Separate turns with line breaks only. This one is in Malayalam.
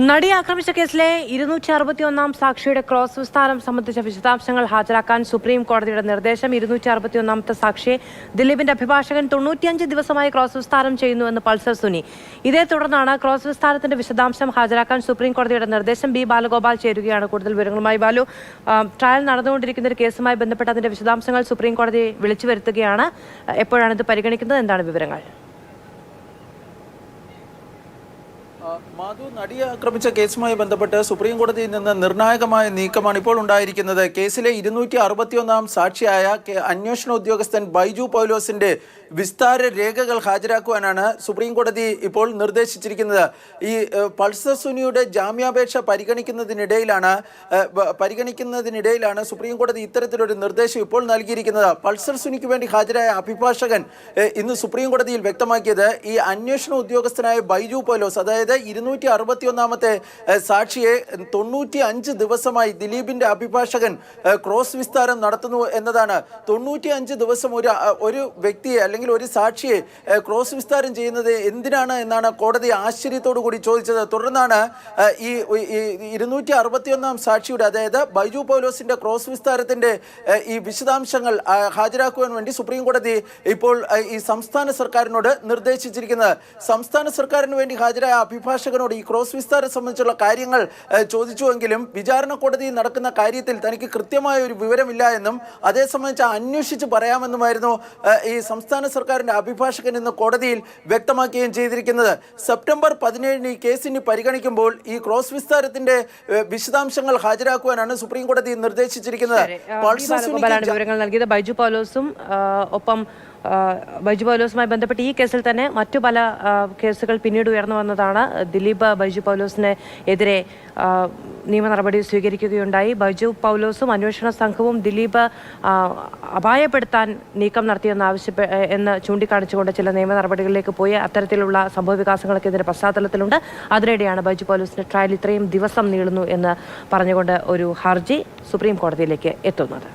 നടി ആക്രമിച്ച കേസിലെ ഇരുന്നൂറ്റി അറുപത്തി ഒന്നാം സാക്ഷിയുടെ ക്രോസ് വിസ്താരം സംബന്ധിച്ച വിശദാംശങ്ങൾ ഹാജരാക്കാൻ സുപ്രീം കോടതിയുടെ നിർദ്ദേശം ഇരുന്നൂറ്റി അറുപത്തി ഒന്നാമത്തെ സാക്ഷിയെ ദിലീപിന്റെ അഭിഭാഷകൻ തൊണ്ണൂറ്റിയഞ്ച് ദിവസമായി ക്രോസ് വിസ്താരം ചെയ്യുന്നുവെന്ന് പൾസർ സുനി. ഇതേ തുടർന്നാണ് ക്രോസ് വിസ്താരത്തിന്റെ വിശദാംശം ഹാജരാക്കാൻ സുപ്രീം കോടതിയുടെ നിർദ്ദേശം ബി ബാലഗോപാൽ ചേരുകയാണ്. കൂടുതൽ വിവരങ്ങളുമായി ബാലു. ട്രയൽ നടന്നുകൊണ്ടിരിക്കുന്ന ഒരു കേസുമായി ബന്ധപ്പെട്ട് അതിന്റെ വിശദാംശങ്ങൾ സുപ്രീം കോടതി വിളിച്ചു വരുത്തുകയാണ്. എപ്പോഴാണ് ഇത് പരിഗണിക്കുന്നത്? എന്താണ് വിവരങ്ങൾ?
മാധു നടിയെ ആക്രമിച്ച കേസുമായി ബന്ധപ്പെട്ട് സുപ്രീം കോടതിയിൽ നിന്ന് നിർണായകമായ നീക്കമാണ് ഇപ്പോൾ ഉണ്ടായിരിക്കുന്നത്. കേസിലെ ഇരുന്നൂറ്റി അറുപത്തിയൊന്നാം സാക്ഷിയായ അന്വേഷണ ഉദ്യോഗസ്ഥൻ ബൈജു പൗലോസിന്റെ വിസ്താര രേഖകൾ ഹാജരാക്കുവാനാണ് സുപ്രീം കോടതി ഇപ്പോൾ നിർദ്ദേശിച്ചിരിക്കുന്നത്. ഈ പൾസർ സുനിയുടെ ജാമ്യാപേക്ഷ പരിഗണിക്കുന്നതിനിടയിലാണ് പരിഗണിക്കുന്നതിനിടയിലാണ് സുപ്രീം കോടതി ഇത്തരത്തിലൊരു നിർദ്ദേശം ഇപ്പോൾ നൽകിയിരിക്കുന്നത്. പൾസർ സുനിക്ക് വേണ്ടി ഹാജരായ അഭിഭാഷകൻ ഇന്ന് സുപ്രീം കോടതിയിൽ വ്യക്തമാക്കിയത് ഈ അന്വേഷണ ഉദ്യോഗസ്ഥനായ ബൈജു പൗലോസ് അതായത് ഇരുന്നൂറ്റി അറുപത്തി ഒന്നാമത്തെ സാക്ഷിയെ തൊണ്ണൂറ്റി അഞ്ച് ദിവസമായി ദിലീപിന്റെ അഭിഭാഷകൻ ക്രോസ് വിസ്താരം നടത്തുന്നു എന്നതാണ്. തൊണ്ണൂറ്റി അഞ്ച് ദിവസം ഒരു ഒരു വ്യക്തിയെ അല്ലെങ്കിൽ ഒരു സാക്ഷിയെ ക്രോസ് വിസ്താരം ചെയ്യുന്നത് എന്തിനാണ് എന്നാണ് കോടതി ആശ്ചര്യത്തോടു കൂടി ചോദിച്ചത്. തുടർന്നാണ് ഈ ഇരുന്നൂറ്റി അറുപത്തിയൊന്നാം സാക്ഷിയുടെ അതായത് ബൈജു പൗലോസിന്റെ ക്രോസ് വിസ്താരത്തിന്റെ ഈ വിശദാംശങ്ങൾ ഹാജരാക്കുവാൻ വേണ്ടി സുപ്രീം കോടതി ഇപ്പോൾ ഈ സംസ്ഥാന സർക്കാരിനോട് നിർദ്ദേശിച്ചിരിക്കുന്നത്. സംസ്ഥാന സർക്കാരിന് വേണ്ടി ഹാജരായ അഭിഭാഷകനോട് ഈ ക്രോസ് വിസ്താരം സംബന്ധിച്ചുള്ള കാര്യങ്ങൾ ചോദിച്ചുവെങ്കിലും വിചാരണ കോടതിയിൽ നടക്കുന്ന കാര്യത്തിൽ തനിക്ക് കൃത്യമായ ഒരു വിവരമില്ല എന്നും അതേ സംബന്ധിച്ച് അന്വേഷിച്ച് പറയാമെന്നുമായിരുന്നു ഈ സംസ്ഥാന സർക്കാരിന്റെ അഭിഭാഷകൻ ഇന്ന് കോടതിയിൽ വ്യക്തമാക്കുകയും ചെയ്തിരിക്കുന്നത്. സെപ്റ്റംബർ പതിനേഴിന് ഈ കേസിന് പരിഗണിക്കുമ്പോൾ ഈ ക്രോസ് വിസ്താരത്തിന്റെ ഏഹ്, വിശദാംശങ്ങൾ ഹാജരാക്കുവാനാണ് സുപ്രീം കോടതി നിർദ്ദേശിച്ചിരിക്കുന്നത്.
വിവരങ്ങൾ നൽകിയത്. ബൈജു പൗലോസും ഒപ്പം ബൈജു പൗലോസുമായി ബന്ധപ്പെട്ട് ഈ കേസിൽ തന്നെ മറ്റു പല കേസുകൾ പിന്നീട് ഉയർന്നു വന്നതാണ്. ദിലീപ് ബൈജു പൗലോസിന് എതിരെ നിയമ നടപടി സ്വീകരിക്കുകയുണ്ടായി. ബൈജു പൗലോസും അന്വേഷണ സംഘവും ദിലീപ് അപായപ്പെടുത്താൻ നീക്കം നടത്തിയെന്ന് ആവശ്യപ്പെ എന്ന് ചൂണ്ടിക്കാണിച്ചുകൊണ്ട് ചില നിയമ നടപടികളിലേക്ക് പോയി. അത്തരത്തിലുള്ള സംഭവ വികാസങ്ങളൊക്കെ ഇതിന്റെ പശ്ചാത്തലത്തിലുണ്ട്. അതിനിടെയാണ് ബൈജു പൗലോസിന്റെ ട്രയൽ ഇത്രയും ദിവസം നീളുന്നു എന്ന് പറഞ്ഞുകൊണ്ട് ഒരു ഹർജി സുപ്രീം കോടതിയിലേക്ക് എത്തുന്നത്.